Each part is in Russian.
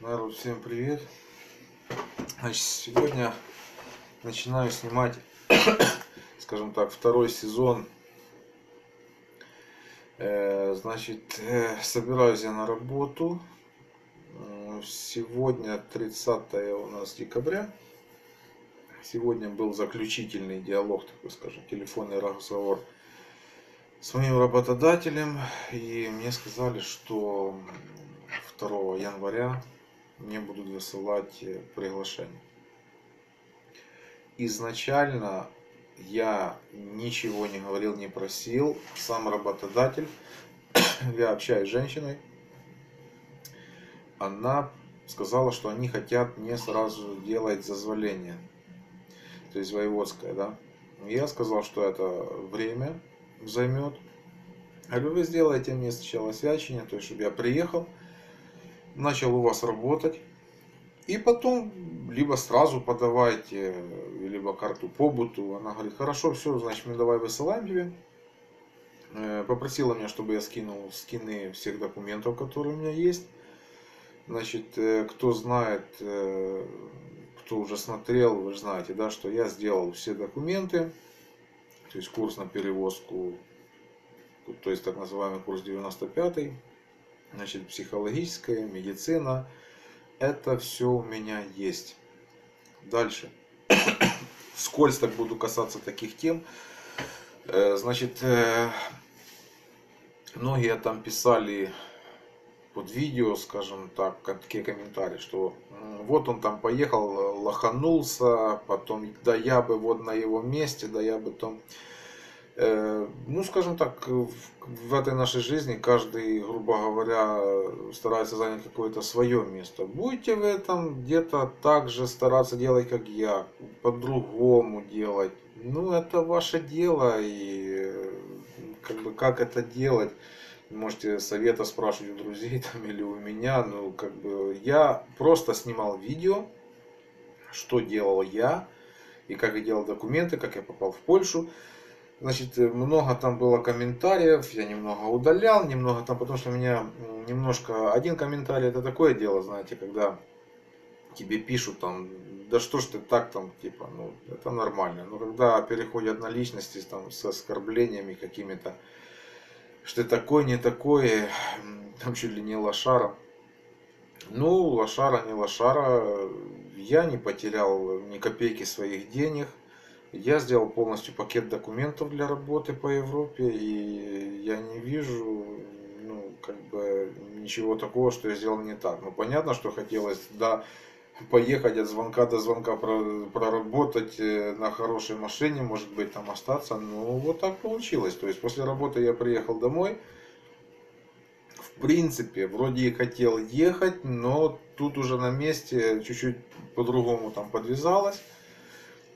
Народ, всем привет! Значит, сегодня начинаю снимать, скажем так, второй сезон. Э, Значит, э, собираюсь я на работу. М, Сегодня 30 у нас декабря. Сегодня был заключительный диалог, такой скажем, телефонный разговор с моим работодателем. И мне сказали, что 2 января мне будут высылать э, приглашение. Изначально я ничего не говорил, не просил. Сам работодатель, я общаюсь с женщиной, она сказала, что они хотят мне сразу делать зазволение. То есть воеводское, да. Я сказал, что это время займет. Говорю, вы сделаете мне сначала свячение, то есть, чтобы я приехал, начал у вас работать. И потом либо сразу подавайте, либо карту побыту. Она говорит, хорошо, все, значит, мы давай высылаем тебе. Э, Попросила меня, чтобы я скинул скины всех документов, которые у меня есть. Значит, э, кто знает, э, кто уже смотрел, вы знаете, да, что я сделал все документы. То есть курс на перевозку, то есть так называемый курс 95 значит, психологическая, медицина. Это все у меня есть. Дальше. Скользь так буду касаться таких тем. Э, Значит, э, многие там писали под видео, скажем так, такие комментарии, что вот он там поехал, э, лоханулся, потом, да я бы вот на его месте, да я бы там... Э, Ну, скажем так, в, в этой нашей жизни каждый, грубо говоря, старается занять какое-то свое место. Будете вы там где-то так же стараться делать, как я, по-другому делать. Ну, это ваше дело, и э, как бы как это делать, можете совета спрашивать у друзей там или у меня. Ну, как бы я просто снимал видео, что делал я, и как я делал документы, как я попал в Польшу. Значит, много там было комментариев, я немного удалял, немного там, потому что у меня немножко, один комментарий это такое дело, знаете, когда тебе пишут там, да что ж ты так там, типа, ну, это нормально. Но когда переходят на личности там с оскорблениями какими-то, что ты такой, не такой, м, там чуть ли не лошара. Ну, лошара, не лошара, я не потерял ни копейки своих денег. Я сделал полностью пакет документов для работы по Европе, и я не вижу, ну, как бы, ничего такого, что я сделал не так. Ну, понятно, что хотелось, да, поехать от звонка до звонка, про- проработать э, на хорошей машине, может быть, там остаться. Ну, вот так получилось. То есть, после работы я приехал домой, в принципе, вроде и хотел ехать, но тут уже на месте чуть-чуть по-другому там подвязалось.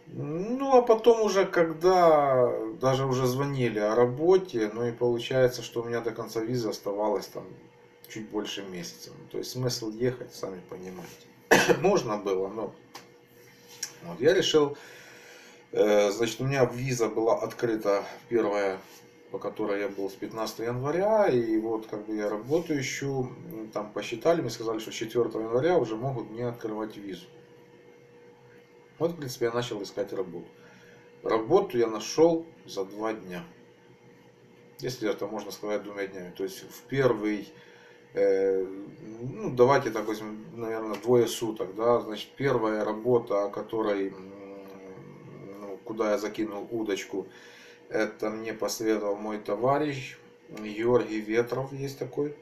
Ну, а потом уже, когда даже уже звонили о работе, ну и получается, что у меня до конца визы оставалось там чуть больше месяца. То есть смысл ехать, сами понимаете. Можно было, но вот, я решил, э, значит, у меня виза была открыта первая, по которой я был с 15 января, и вот как бы я работу ищу, там посчитали, мне сказали, что с 4 января уже могут мне открывать визу. Вот, в принципе, я начал искать работу. Работу я нашел за два дня. Если это можно сказать двумя днями. То есть в первый, ну давайте так возьмем, наверное, двое суток. Да? Значит, первая работа, о которой, ну, куда я закинул удочку, это мне посоветовал мой товарищ Георгий Ветров, есть такой.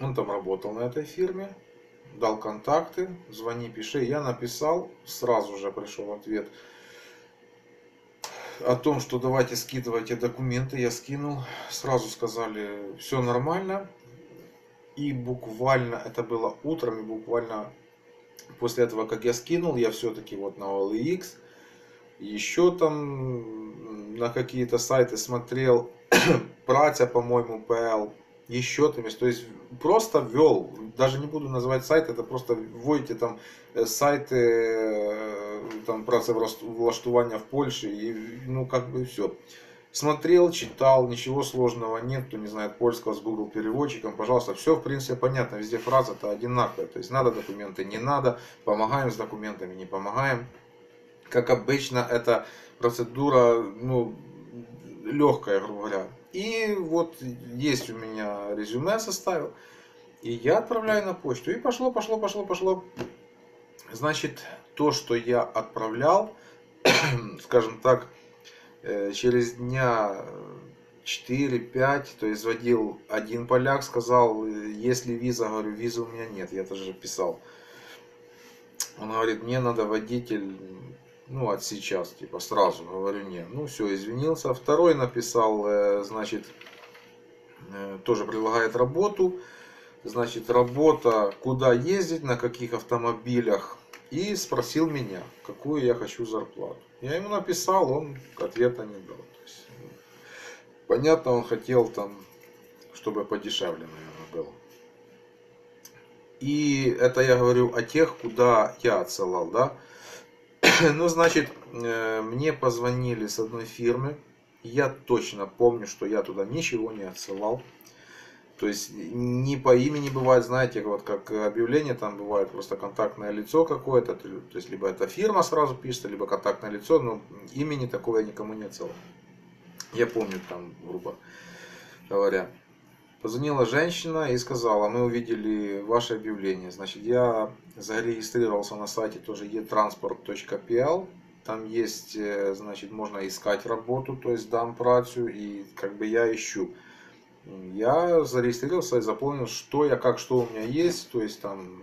Он там работал на этой фирме дал контакты, звони, пиши. Я написал, сразу же пришел ответ о том, что давайте скидывайте документы. Я скинул, сразу сказали, все нормально. И буквально, это было утром, и буквально после этого, как я скинул, я все-таки вот на OLX, еще там на какие-то сайты смотрел, Пратя, по-моему, PL, еще там есть. То есть просто ввел, даже не буду называть сайт, это просто вводите там э, сайты, э, там працевлаштування в Польше, и ну как бы все. Смотрел, читал, ничего сложного нет, кто не знает польского с Google переводчиком, пожалуйста, все в принципе понятно, везде фраза-то одинаковая, то есть надо документы, не надо, помогаем с документами, не помогаем. Как обычно, эта процедура, ну, легкая, грубо говоря. И вот есть у меня резюме составил, и я отправляю на почту, и пошло, пошло, пошло, пошло. Значит, то, что я отправлял, скажем так, через дня 4-5, то есть зводил один поляк, сказал, если виза, говорю, визы у меня нет, я это же писал. Он говорит, мне надо водитель, ну, от сейчас, типа, сразу, говорю, нет. Ну, все, извинился. Второй написал, э, значит, э, тоже предлагает работу, значит, работа, куда ездить, на каких автомобилях, и спросил меня, какую я хочу зарплату. Я ему написал, он ответа не дал. Есть, ну, понятно, он хотел там, чтобы подешевле, наверное, было. И это я говорю о тех, куда я отсылал, да. Ну, значит, э, мне позвонили с одной фирмы. Я точно помню, что я туда ничего не отсылал. То есть не по имени бывает, знаете, вот как объявление, там бывает просто контактное лицо какое-то, то есть либо это фирма сразу пишется, либо контактное лицо, но имени такого я никому не отсылал. Я помню там, грубо говоря. Позвонила женщина и сказала, мы увидели ваше объявление. Значит, я зарегистрировался на сайте тоже etransport.pl. Там есть, э, значит, можно искать работу, то есть дам працю, и как бы я ищу я зарегистрировался и заполнил, что я, как, что у меня есть, то есть там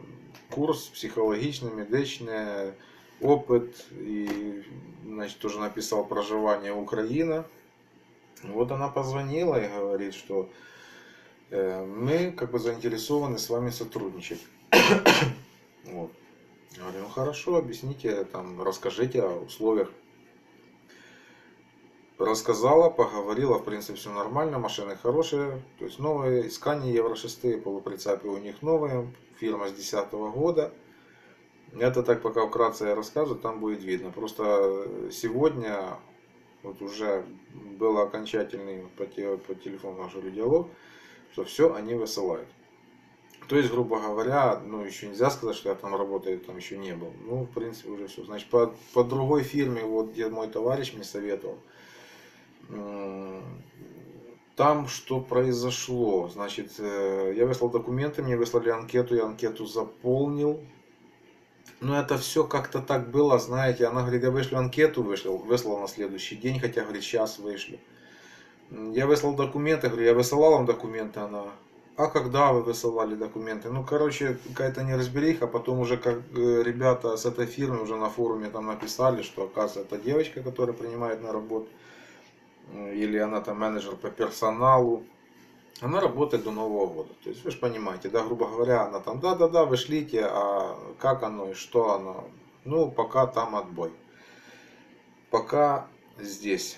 курс психологичный, медичный, опыт, и, значит, тоже написал проживание Украина. Вот она позвонила и говорит, что э, мы как бы заинтересованы с вами сотрудничать. вот. Я говорю, ну хорошо, объясните, там, расскажите о условиях рассказала, поговорила, в принципе, все нормально, машины хорошие, то есть новые, искания Евро 6, полуприцепы у них новые, фирма с 2010 года. Это так пока вкратце я рассказываю, там будет видно. Просто сегодня вот уже был окончательный по, по телефону наш диалог, что все они высылают. То есть, грубо говоря, ну еще нельзя сказать, что я там работаю, там еще не был. Ну, в принципе, уже все. Значит, по, по другой фирме, вот где мой товарищ мне советовал, там что произошло? Значит, э, я выслал документы, мне выслали анкету, я анкету заполнил. Но это все как-то так было, знаете. Она говорит, я вышлю анкету, вышло, выслал на следующий день, хотя, говорит, сейчас вышлю. Я выслал документы, говорю, я высылал вам документы, она, а когда вы высылали документы? Ну, короче, какая-то неразбериха, потом уже как э, ребята с этой фирмы уже на форуме там написали, что, оказывается, это девочка, которая принимает на работу или она там менеджер по персоналу, она работает до Нового года. То есть вы же понимаете, да, грубо говоря, она там, да-да-да, вы шлите, а как оно и что оно, ну, пока там отбой. Пока здесь.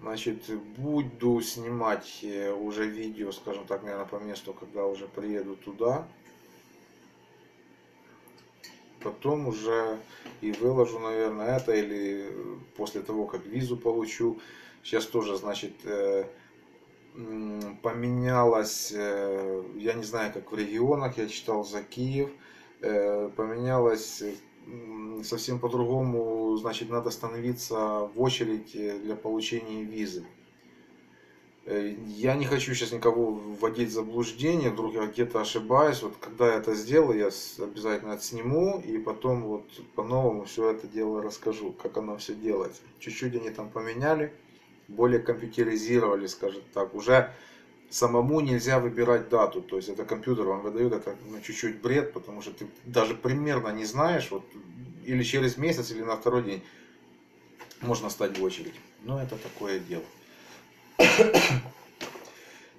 Значит, буду снимать э, уже видео, скажем так, наверное, по месту, когда уже приеду туда. Потом уже и выложу, наверное, это, или после того, как визу получу. Сейчас тоже, значит, э, поменялось, э, я не знаю, как в регионах, я читал за Киев, э, поменялось совсем по-другому, значит, надо становиться в очередь для получения визы. Я не хочу сейчас никого вводить в заблуждение, вдруг я где-то ошибаюсь. Вот когда я это сделаю, я обязательно отсниму и потом вот по-новому все это дело расскажу, как оно все делается. Чуть-чуть они там поменяли более компьютеризировали, скажем так. Уже самому нельзя выбирать дату, то есть это компьютер вам выдает, это ну, чуть-чуть бред, потому что ты даже примерно не знаешь, вот, или через месяц, или на второй день можно стать в очередь. Но это такое дело.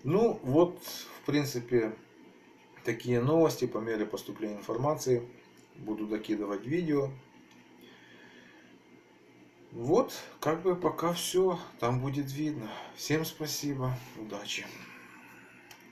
Ну, вот, в принципе, такие новости по мере поступления информации. Буду докидывать видео. Вот, как бы пока все, там будет видно. Всем спасибо, удачи.